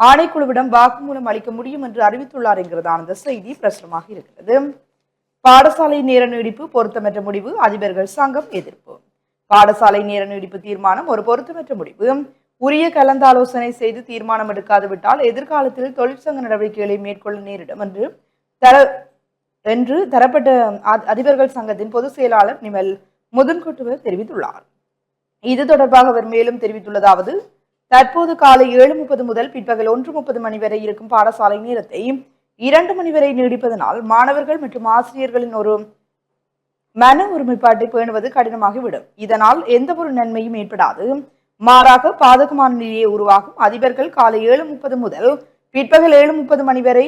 ஆணைக்குழுவிடம் வாக்குமூலம் அளிக்க முடியும் என்று அறிவித்துள்ளார் என்கிறதான அந்த செய்தி பிரசுரமாக இருக்கிறது. பாடசாலை நேர நீடிப்பு பொருத்தமற்ற முடிவு அதிபர்கள் சங்கம் எதிர்ப்பு. பாடசாலை நேர நீடிப்பு தீர்மானம் ஒரு பொருத்தமற்ற முடிவு. உரிய கலந்தாலோசனை செய்து தீர்மானம் எடுக்காது விட்டால் எதிர்காலத்தில் தொழிற்சங்க நடவடிக்கைகளை மேற்கொள்ள நேரிடும் என்று தர என்று தரப்பட்ட அ- அதிபர்கள் சங்கத்தின் பொதுச் செயலாளர் நிமல் முதன்கொட்டுவர் தெரிவித்துள்ளார். இது தொடர்பாக அவர் மேலும் தெரிவித்துள்ளதாவது தற்போது காலை ஏழு முப்பது முதல் பிற்பகல் ஒன்று முப்பது மணி வரை இருக்கும் பாடசாலை நேரத்தை இரண்டு மணி வரை நீடிப்பதனால் மாணவர்கள் மற்றும் ஆசிரியர்களின் ஒரு மன ஒருமைப்பாட்டை பேணுவது கடினமாகிவிடும். இதனால் எந்த ஒரு நன்மையும் ஏற்படாது. மாறாக பாதகமான நிலையை உருவாகும். அதிபர்கள் காலை ஏழு முப்பது முதல் பிற்பகல் ஏழு முப்பது மணி வரை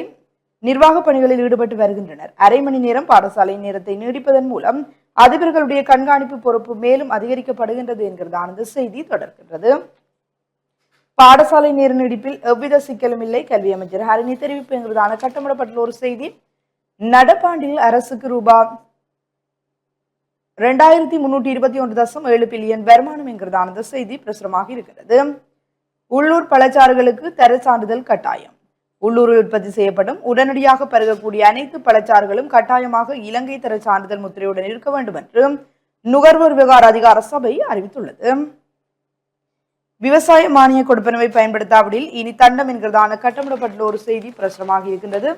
நிர்வாக பணிகளில் ஈடுபட்டு வருகின்றனர். அரை மணி நேரம் பாடசாலை நேரத்தை நீடிப்பதன் மூலம் அதிபர்களுடைய கண்காணிப்பு பொறுப்பு மேலும் அதிகரிக்கப்படுகின்றது என்கிறதான இந்த செய்தி தொடர்கின்றது. பாடசாலை நேர நீடிப்பில் எவ்வித சிக்கலும் இல்லை. கல்வி அமைச்சர் ஹரிணி தெரிவிப்பு என்கிறதான கட்டமிடப்பட்டுள்ள ஒரு செய்தி. நடப்பாண்டில் அரசுக்கு ரூபாய் ரெண்டாயிரத்தி முன்னூற்றி இருபத்தி ஒன்று தசம் ஏழு பில்லியன் வருமானம் என்கிறதான செய்தி பிரசுரமாக இருக்கிறது. உள்ளூர் பழச்சாறுகளுக்கு தர சான்றிதழ் கட்டாயம். உள்ளூரில் உற்பத்தி செய்யப்படும் உடனடியாக பருகக்கூடிய அனைத்து பழச்சாறுகளும் கட்டாயமாக இலங்கை தர சான்றிதழ் முத்திரையுடன் இருக்க வேண்டும் என்று நுகர்வோர் விவகார அதிகார சபை அறிவித்துள்ளது. விவசாய மானிய கொடுப்பனவை பயன்படுத்தாவிடில் இனி தண்டம் என்கிறதான கட்டமிடப்பட்டுள்ள ஒரு செய்தி பிரசுரமாக இருக்கின்றது.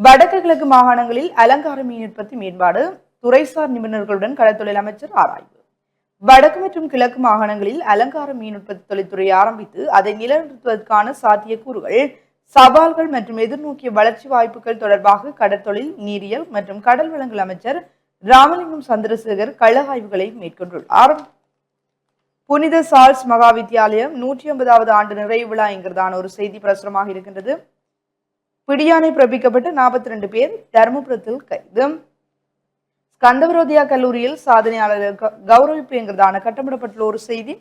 வடக்கு கிழக்கு மாகாணங்களில் அலங்கார மீன் உற்பத்தி மேம்பாடு துறைசார் நிபுணர்களுடன் கடற்தொழில் அமைச்சர் ஆராய்வு. வடக்கு மற்றும் கிழக்கு மாகாணங்களில் அலங்கார மீன் உற்பத்தி தொழில்துறையை ஆரம்பித்து அதை நிலைநிறுத்துவதற்கான சாத்தியக்கூறுகள் சவால்கள் மற்றும் எதிர்நோக்கிய வளர்ச்சி வாய்ப்புகள் தொடர்பாக கடற்தொழில் நீரியல் மற்றும் கடல் வளங்கள் அமைச்சர் ராமலிங்கம் சந்திரசேகர் கள ஆய்வுகளை மேற்கொண்டுள்ளார். புனித சார்ல்ஸ் மகா வித்தியாலயம் நூற்றி ஐம்பதாவது ஆண்டு நிறைவு விழா என்கிறதான ஒரு செய்தி பிரசுரமாக இருக்கின்றது. பிடியானை பிறப்பிக்கப்பட்ட நாற்பத்தி ரெண்டு பேர் தருமபுரத்தில் கைது. கந்தவிரோதியா கல்லூரியில் சாதனையாளர்களுக்கு கௌரவிப்பு என்கிறதான கட்டமிடப்பட்டுள்ள ஒரு செய்தி.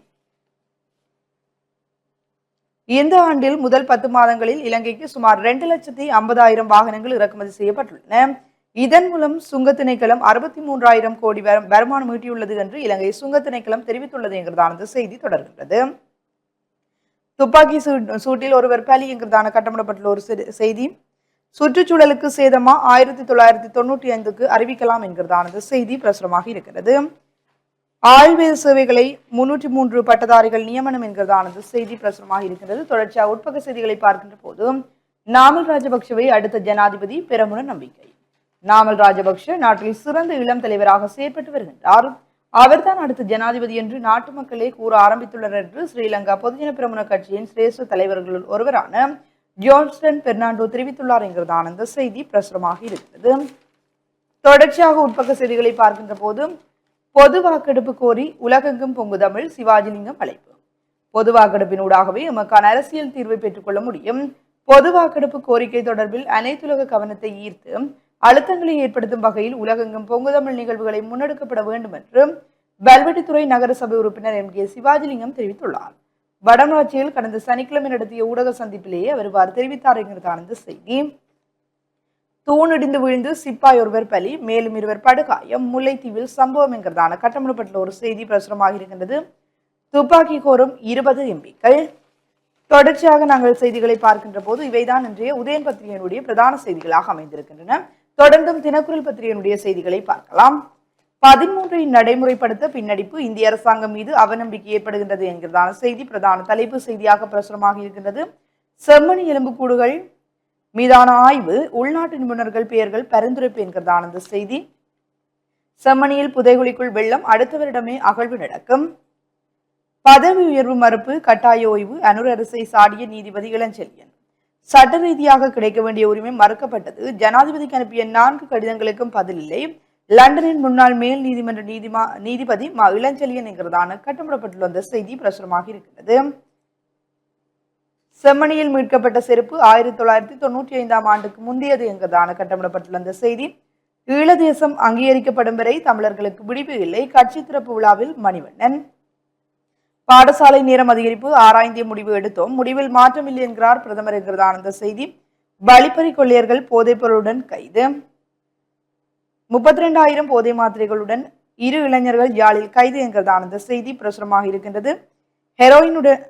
இந்த ஆண்டில் முதல் பத்து மாதங்களில் இலங்கைக்கு சுமார் ரெண்டு லட்சத்தி ஐம்பதாயிரம் வாகனங்கள் இறக்குமதி செய்யப்பட்டுள்ளன. இதன் மூலம் சுங்க திணைக்களம் அறுபத்தி மூன்றாயிரம் கோடி வருமானம் ஈட்டியுள்ளது என்று இலங்கை சுங்க திணைக்களம் தெரிவித்துள்ளது என்கிறதான செய்தி தொடர்கின்றது. துப்பாக்கி சூட்டில் ஒருவர் பலி என்கிறதான கட்டமிடப்பட்டுள்ள ஒரு செய்தி. சுற்றுச்சூழலுக்கு சேதமா ஆயிரத்தி தொள்ளாயிரத்தி தொண்ணூற்றி ஐந்துக்கு அறிவிக்கலாம் என்கிறதானது செய்தி பிரசுரமாக இருக்கிறது. ஆழ்வேத சேவைகளை முன்னூற்றி மூன்று பட்டதாரிகள் நியமனம் என்கிறதானது செய்தி பிரசுரமாக இருக்கிறது. தொடர்ச்சியாக உட்பக்க செய்திகளை பார்க்கின்ற போது நாமல் ராஜபக்ஷவை அடுத்த ஜனாதிபதி பெரமுன நம்பிக்கை. நாமல் ராஜபக்ஷ நாட்டில் சிறந்த இளம் தலைவராக செயற்பட்டு வருகின்றார். அவர்தான் அடுத்த ஜனாதிபதி என்று நாட்டு மக்களே கூற ஆரம்பித்துள்ளனர் என்று ஸ்ரீலங்கா பொதுஜன பிரமுன கட்சியின் சிரேஷ்ட தலைவர்களுள் ஒருவரான ஜோன்ஸ்டன் பெர்னாண்டோ தெரிவித்துள்ளார் என்கிறதான இந்த செய்தி பிரசுரமாக இருக்கிறது. தொடர்ச்சியாக உட்பக்க செய்திகளை பார்க்கின்ற போது பொது வாக்கெடுப்பு கோரி உலகெங்கும் பொங்கு தமிழ் சிவாஜிலிங்கம் அழைப்பு. பொது வாக்கெடுப்பினூடாகவே எமக்கான அரசியல் தீர்வை பெற்றுக்கொள்ள முடியும். பொது வாக்கெடுப்பு கோரிக்கை தொடர்பில் அனைத்துலக கவனத்தை ஈர்த்து அழுத்தங்களை ஏற்படுத்தும் வகையில் உலகெங்கும் பொங்கு தமிழ் நிகழ்வுகளை முன்னெடுக்கப்பட வேண்டும் என்று வல்வெட்டித்துறை நகரசபை உறுப்பினர் எம் கே சிவாஜிலிங்கம் தெரிவித்துள்ளார். வடமராட்சியில் கடந்த சனிக்கிழமை நடத்திய ஊடக சந்திப்பிலேயே அவர் இவ்வாறு தெரிவித்தார் என்கிறதான செய்தி. தூணிடிந்து விழுந்து சிப்பாய் ஒருவர் பலி மேலும் இருவர் படுகாயம் முல்லைத்தீவில் சம்பவம் என்கிறதான கட்டமிடப்பட்டுள்ள ஒரு செய்தி பிரசுரமாக இருக்கின்றது. துப்பாக்கி கோரும் இருபது எம்பிக்கள். தொடர்ச்சியாக நாங்கள் செய்திகளை பார்க்கின்ற போது இவைதான் இன்றைய உதயன் பத்திரிகையினுடைய பிரதான செய்திகளாக அமைந்திருக்கின்றன. தொடர்ந்தும் தினக்குரல் பத்திரிகையினுடைய செய்திகளை பார்க்கலாம். பதிமூன்றை நடைமுறைப்படுத்த பின்னடிப்பு இந்திய அரசாங்கம் மீது அவநம்பிக்கை ஏற்படுகின்றது என்கிறதான செய்தி. பிரதான தலைப்பு செய்தியாக பிரசுரமாக இருக்கின்றது. செம்மணி எலும்புக்கூடுகள் மீதான ஆய்வு உள்நாட்டு நிபுணர்கள் பெயர்கள் பரிந்துரைப்பு என்கிறதான இந்த செய்தி. செம்மணியில் புதைகுழிக்குள் வெள்ளம் அடுத்த வருடமே அகழ்வு நடக்கும். பதவி உயர்வு மறுப்பு கட்டாய ஓய்வு அனுர் அரசை சாடிய நீதிபதி இளஞ்செழியன். சட்ட ரீதியாக கிடைக்க வேண்டிய உரிமை மறுக்கப்பட்டது. ஜனாதிபதிக்கு அனுப்பிய நான்கு கடிதங்களுக்கும் பதில் இல்லை. லண்டனின் முன்னாள் மேல் நீதிமன்ற நீதிமா நீதிபதி மா இளஞ்செலியன் என்கிறதான கட்டமிடப்பட்டுள்ள அந்த செய்தி பிரசுரமாக இருக்கிறது செம்மணியில் மீட்கப்பட்ட செருப்பு ஆயிரத்தி தொள்ளாயிரத்தி தொண்ணூற்றி ஐந்தாம் ஆண்டுக்கு முந்தையது என்கிறதான கட்டமிடப்பட்டுள்ள அந்த செய்தி ஈழதேசம் அங்கீகரிக்கப்படும் வரை தமிழர்களுக்கு விடிவு இல்லை. கட்சி திறப்பு விழாவில் மணிவண்ணன். பாடசாலை நேரம் அதிகரிப்பு ஆராய்ந்திய முடிவு எடுத்தோம். முடிவில் மாற்றமில்லை என்கிறார் பிரதமர் என்கிறதான அந்த செய்தி வழிப்பறி கொள்ளையர்கள் போதைப் பொருளுடன் கைது. முப்பத்தி ரெண்டாயிரம் போதை மாத்திரைகளுடன் இரு இளைஞர்கள் யாழில் கைது என்கிறதான செய்தி பிரசுரமாக இருக்கின்றது. ஹெரோயினுடன்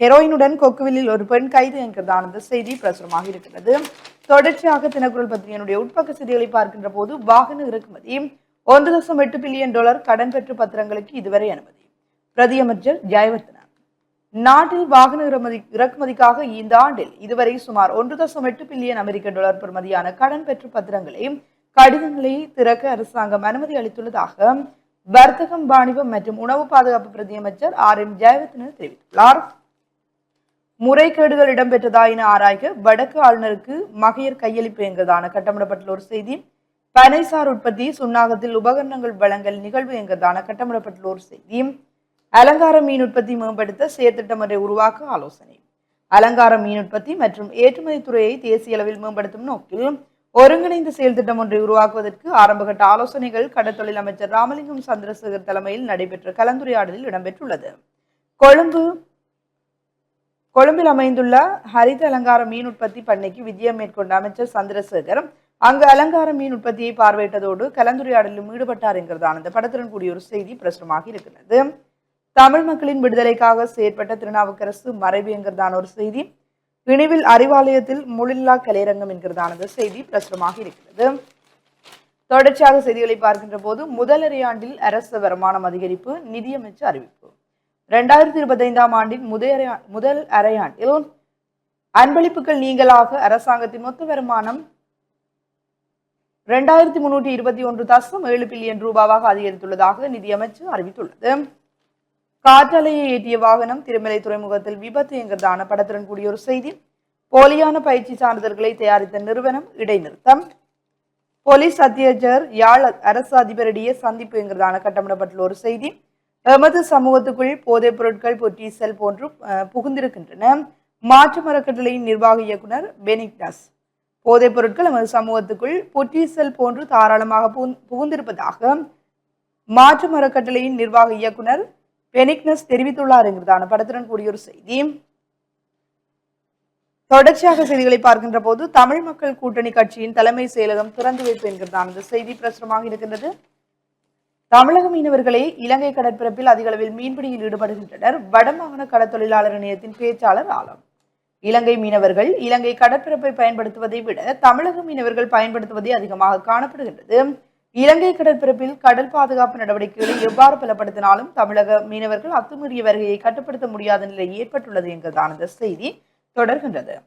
ஹெரோயினுடன் கொக்குவிலில் ஒரு பெண் கைது என்கிறதான செய்தி பிரசுரமாக இருக்கிறது தொடர்ச்சியாக தினக்குரல் பத்திரிகையினுடைய உட்பக்க செய்திகளை பார்க்கின்ற போது வாகன இறக்குமதி ஒன்று லட்சம் எட்டு பில்லியன் டாலர் கடன் பெற்று பத்திரங்களுக்கு இதுவரை அனுமதி. பிரதியமைச்சர் ஜெயவர்தனா. நாட்டில் வாகன இறமதி இறக்குமதிக்காக இந்த ஆண்டில் இதுவரை சுமார் ஒன்று தசம் எட்டு பில்லியன் அமெரிக்க டாலர் பெறுமதியான கடன் பெற்று பத்திரங்களை கடிதங்களை திறக்க அரசாங்கம் அனுமதி அளித்துள்ளதாக வர்த்தகம் வாணிபம் மற்றும் உணவு பாதுகாப்பு பிரதியமைச்சர் ஆர். எம். ஜெயவர்தன தெரிவித்துள்ளார். முறைகேடுகள் இடம்பெற்றதா என ஆராய்க வடக்கு ஆளுநருக்கு மகையர் கையளிப்பு என்கிறதான கட்டமிடப்பட்டுள்ள ஒரு செய்தி. பனைசார் உற்பத்தி சுண்ணாகத்தில் உபகரணங்கள் வழங்கல் நிகழ்வு என்கிறதான கட்டமிடப்பட்டுள்ள ஒரு செய்தி. அலங்கார மீன் உற்பத்தி மேம்படுத்த செயற்திட்டம் ஒன்றை உருவாக்க ஆலோசனை. அலங்கார மீன் உற்பத்தி மற்றும் ஏற்றுமதி துறையை தேசிய அளவில் மேம்படுத்தும் நோக்கில் ஒருங்கிணைந்த செயல் திட்டம் ஒன்றை உருவாக்குவதற்கு ஆரம்பகட்ட ஆலோசனைகள் கடற்தொழில் அமைச்சர் ராமலிங்கம் சந்திரசேகர் தலைமையில் நடைபெற்ற கலந்துரையாடலில் இடம்பெற்றுள்ளது. கொழும்பு கொழும்பில் அமைந்துள்ள ஹரித அலங்கார மீன் உற்பத்தி பண்ணைக்கு விஜயம் மேற்கொண்ட அமைச்சர் சந்திரசேகர் அங்கு அலங்கார மீன் உற்பத்தியை பார்வையிட்டதோடு கலந்துரையாடலிலும் ஈடுபட்டார் என்கிறதான அந்த படத்துடன் கூடிய ஒரு செய்தி பிரசுரமாக இருக்கிறது. தமிழ் மக்களின் விடுதலைக்காக செயற்பட்ட திருநாவுக்கரசு மறைவு என்கிறதான ஒரு செய்தி. இணைவில் அறிவாலயத்தில் முழில்லா கலையரங்கம் என்கிறதானது செய்தி பிரசுரமாக இருக்கிறது. தொடர்ச்சியாக செய்திகளை பார்க்கின்ற போது முதலரையாண்டில் அரசு வருமானம் அதிகரிப்பு நிதியமைச்சு அறிவிப்பு. இரண்டாயிரத்தி இருபத்தைந்தாம் ஆண்டின் முதல் முதல் அரையாண்டில் அன்பளிப்புகள் நீங்களாக அரசாங்கத்தின் மொத்த வருமானம் இரண்டாயிரத்தி முன்னூற்றி இருபத்தி ஒன்று தசம் ஏழு பில்லியன் ரூபாவாக அதிகரித்துள்ளதாக நிதியமைச்சு அறிவித்துள்ளது. காற்றலையை ஏற்றிய வாகனம் திருமலை துறைமுகத்தில் விபத்து என்கிறதான படத்துடன் கூடிய ஒரு செய்தி. போலியான பயிற்சி சான்றிதழ்களை தயாரித்த நிறுவனம் இடைநிறுத்தம். போலீஸ் அத்தியட்சர் யாழ் அரசு அதிபரிடையே சந்திப்பு என்கிறதான கட்டமிடப்பட்டுள்ள ஒரு செய்தி. எமது சமூகத்துக்குள் போதைப் பொருட்கள் பொற்றீசல் போன்று புகுந்திருக்கின்றன. மாற்று மரக்கட்டளையின் நிர்வாக இயக்குனர் பெனிக்டாஸ். போதைப் பொருட்கள் எமது சமூகத்துக்குள் பொற்றீசல் போன்று தாராளமாக புகுந்- புகுந்திருப்பதாக மாற்று மரக்கட்டளையின் நிர்வாக இயக்குனர் பெனிக்னஸ் தெரிவித்துள்ளாருங்கிறதான படத்துடன் கூடிய ஒரு செய்தி. தொடர்ச்சியாக செய்திகளை பார்க்கின்ற போது தமிழ் மக்கள் கூட்டணி கட்சியின் தலைமை செயலகம் திறந்து வைப்பு என்கிறதான இந்த செய்தி பிரசுரமாக இருக்கின்றது. தமிழக மீனவர்களே இலங்கை கடற்பரப்பில் அதிக அளவில் மீன்பிடியில் ஈடுபடுகின்றனர். வடமாகாண கடற்தொழிலாளர் இணையத்தின் பேச்சாளர் ஆலம். இலங்கை மீனவர்கள் இலங்கை கடற்பரப்பை பயன்படுத்துவதை விட தமிழக மீனவர்கள் பயன்படுத்துவதே அதிகமாக காணப்படுகின்றது. இலங்கை கடற்பரப்பில் கடல் பாதுகாப்பு நடவடிக்கைகளை எவ்வாறு பலப்படுத்தினாலும் தமிழக மீனவர்கள் அத்துமீறிய வருகையை கட்டுப்படுத்த முடியாத நிலை ஏற்பட்டுள்ளது என்கிறதான இந்த செய்தி தொடர்கின்றது.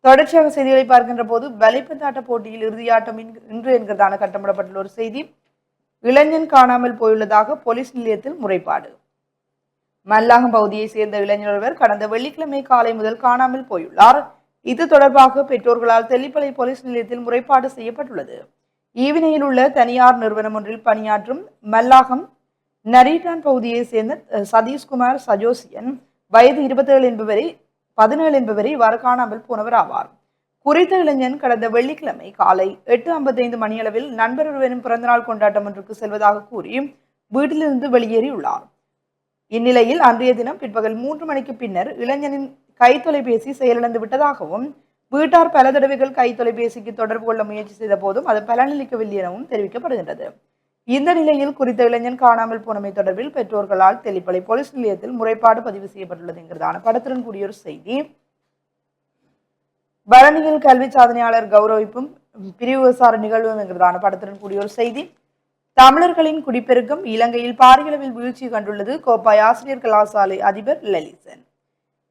தொடர்ச்சியாக செய்திகளை பார்க்கின்ற போது வலைப்பந்தாட்ட போட்டியில் இறுதியாட்டம் இன்று- என்கிறதான கட்டமிடப்பட்டுள்ள ஒரு செய்தி இளைஞன் காணாமல் போயுள்ளதாக போலீஸ் நிலையத்தில் முறைப்பாடு. மல்லாகம் பகுதியை சேர்ந்த இளைஞர் ஒருவர் கடந்த வெள்ளிக்கிழமை காலை முதல் காணாமல் போயுள்ளார். இது தொடர்பாக பெற்றோர்களால் தெல்லிப்பளை போலீஸ் நிலையத்தில் முறைப்பாடு செய்யப்பட்டுள்ளது. ஈவினையில் உள்ள தனியார் நிறுவனம் ஒன்றில் பணியாற்றும் மல்லாகம் நரீட்டான் பகுதியை சேர்ந்த சதீஷ்குமார் சஜோசியன். வயது இருபத்தேழு என்பவரை பதினேழு என்பவரை இவ்வாறு காணாமல் போனவர் ஆவார். குறித்த இளைஞன் கடந்த வெள்ளிக்கிழமை காலை எட்டு ஐம்பத்தைந்து மணியளவில் நண்பர் ஒருவரின் பிறந்தநாள் கொண்டாட்டம் ஒன்றுக்கு செல்வதாக கூறி வீட்டிலிருந்து வெளியேறியுள்ளார். இந்நிலையில் அன்றைய தினம் பிற்பகல் மூன்று மணிக்கு பின்னர் இளைஞனின் கைத்தொலைபேசி செயலிழந்து விட்டதாகவும் வீட்டார் பல தடவைகள் கை தொலைபேசிக்கு தொடர்பு கொள்ள முயற்சி செய்த போதும் அது பலனளிக்கவில்லை எனவும் தெரிவிக்கப்படுகின்றது. இந்த நிலையில் குறித்த இளைஞன் காணாமல் போனமை தொடர்பில் பெற்றோர்களால் தெளிப்பளை போலீஸ் நிலையத்தில் முறைப்பாடு பதிவு செய்யப்பட்டுள்ளது என்கிறதான படத்துடன் கூடிய ஒரு செய்தி. பரணியில் கல்வி சாதனையாளர் கௌரவிப்பும் பிரிவு விசார நிகழ்வும் என்கிறதான படத்துடன் கூடிய ஒரு செய்தி. தமிழர்களின் குடிப்பெருக்கம் இலங்கையில் பாரியளவில் வீழ்ச்சி கண்டுள்ளது. கோப்பாய் ஆசிரியர் கலாசாலை அதிபர் லலிசன்.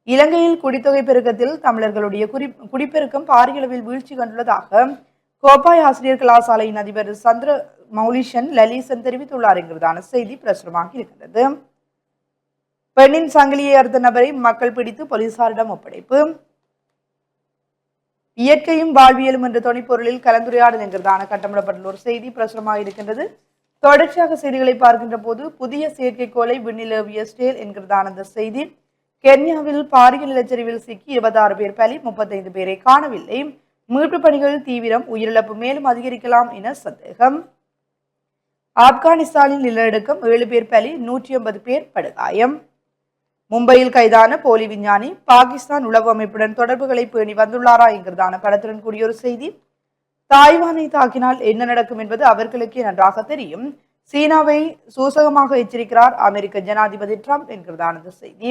இலங்கையில் குடித்தொகை பெருக்கத்தில் தமிழர்களுடைய குறி குடிப்பெருக்கம் பாரியளவில் வீழ்ச்சி கண்டுள்ளதாக கோப்பாய் ஆசிரியர் கலாசாலையின் அதிபர் சந்திர மௌலிஷன் லலீசன் தெரிவித்துள்ளார் என்கிறதான செய்தி பிரசுரமாக இருக்கிறது பெண்ணின் சங்கிலியை அறுத்த நபரை மக்கள் பிடித்து போலீசாரிடம் ஒப்படைப்பு. இயற்கையும் வாழ்வியலும் என்ற துணைப்பொருளில் கலந்துரையாடல் என்கிறதான கட்டமிடப்பட்டுள்ள ஒரு செய்தி பிரசுரமாக இருக்கின்றது. தொடர்ச்சியாக செய்திகளை பார்க்கின்ற போது புதிய செயற்கைக்கோளை விண்ணிலவிய ஸ்டேல் என்கிறதான அந்த செய்தி கென்யாவில் பாரிய நிலச்சரிவில் சிக்கி இருபத்தாறு பேர் பலி முப்பத்தைந்து பேரை காணவில்லை. மீட்பு பணிகள் தீவிரம் உயிரிழப்பு மேலும் அதிகரிக்கலாம் என சந்தேகம். ஆப்கானிஸ்தானில் நிலநடுக்கம் ஏழு பேர் பலி நூற்றி ஐம்பது பேர் படுகாயம். மும்பையில் கைதான போலி விஞ்ஞானி பாகிஸ்தான் உளவு அமைப்புடன் தொடர்புகளை பேணி வந்துள்ளாரா என்கிறதான படத்துடன் கூடிய ஒரு செய்தி. தாய்வானை தாக்கினால் என்ன நடக்கும் என்பது அவர்களுக்கே நன்றாக தெரியும். சீனாவை சூசகமாக எச்சரிக்கிறார் அமெரிக்க ஜனாதிபதி ட்ரம்ப் என்கிறதான செய்தி.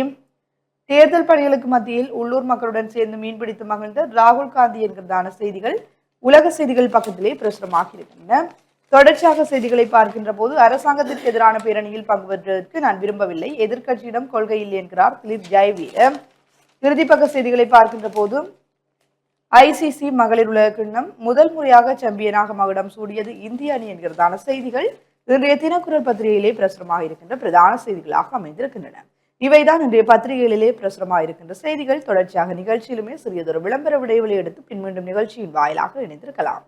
தேர்தல் பணிகளுக்கு மத்தியில் உள்ளூர் மக்களுடன் சேர்ந்து மீன்பிடித்து மகிழ்ந்த ராகுல் காந்தி என்கிறதான செய்திகள் உலக செய்திகள் பக்கத்திலே பிரசுரமாகி இருக்கின்றன தொடர்ச்சியாக செய்திகளை பார்க்கின்ற போது அரசாங்கத்திற்கு எதிரான பேரணியில் பங்கு பெறுவதற்கு நான் விரும்பவில்லை. எதிர்க்கட்சியிடம் கொள்கை இல்லை என்கிறார் திலீப் ஜெயவீர. இறுதிப்பக்க செய்திகளை பார்க்கின்ற போது ஐசிசி மகளிர் உலக கிண்ணம் முதல் முறையாக சாம்பியனாக மகுடம் சூடியது இந்திய அணி என்கிறதான செய்திகள் இன்றைய தினக்குரல் பத்திரிகையிலே பிரசுரமாக இருக்கின்ற பிரதான செய்திகளாக அமைந்திருக்கின்றன. இவைதான் இன்றைய பத்திரிகைகளிலே பிரசுரமாக இருக்கின்ற செய்திகள். தொடர்ச்சியாக நிகழ்ச்சியிலுமே சிறியதொரு விளம்பர விடைவெளி எடுத்து பின் மீண்டும் நிகழ்ச்சியின் வாயிலாக இணைந்திருக்கலாம்.